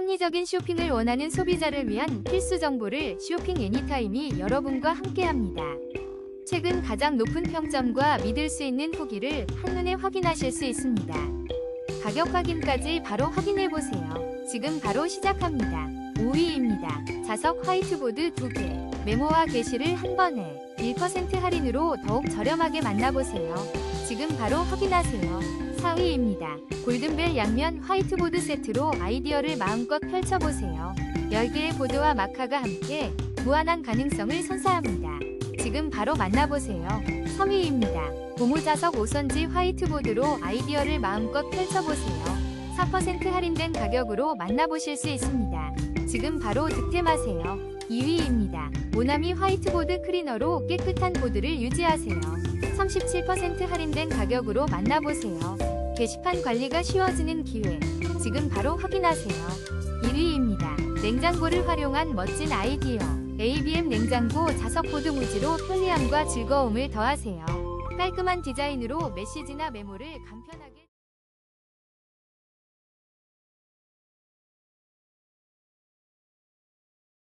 합리적인 쇼핑을 원하는 소비자를 위한 필수 정보를 쇼핑 애니타임이 여러분과 함께합니다. 최근 가장 높은 평점과 믿을 수 있는 후기를 한눈에 확인하실 수 있습니다. 가격 확인까지 바로 확인해 보세요. 지금 바로 시작합니다. 5위입니다. 자석 화이트보드 2개, 메모와 게시를 한 번에 1% 할인으로 더욱 저렴하게 만나보세요. 지금 바로 확인하세요. 4위입니다. 골든벨 양면 화이트보드 세트로 아이디어를 마음껏 펼쳐보세요. 10개의 보드와 마카가 함께 무한한 가능성을 선사합니다. 지금 바로 만나보세요. 3위입니다. 고무자석 5선지 화이트보드로 아이디어를 마음껏 펼쳐보세요. 4% 할인된 가격으로 만나보실 수 있습니다. 지금 바로 득템하세요. 2위입니다. 모나미 화이트보드 클리너로 깨끗한 보드를 유지하세요. 37% 할인된 가격으로 만나보세요. 게시판 관리가 쉬워지는 기회. 지금 바로 확인하세요. 1위입니다. 냉장고를 활용한 멋진 아이디어. ABM 냉장고 자석보드 무지로 편리함과 즐거움을 더하세요. 깔끔한 디자인으로 메시지나 메모를 간편하게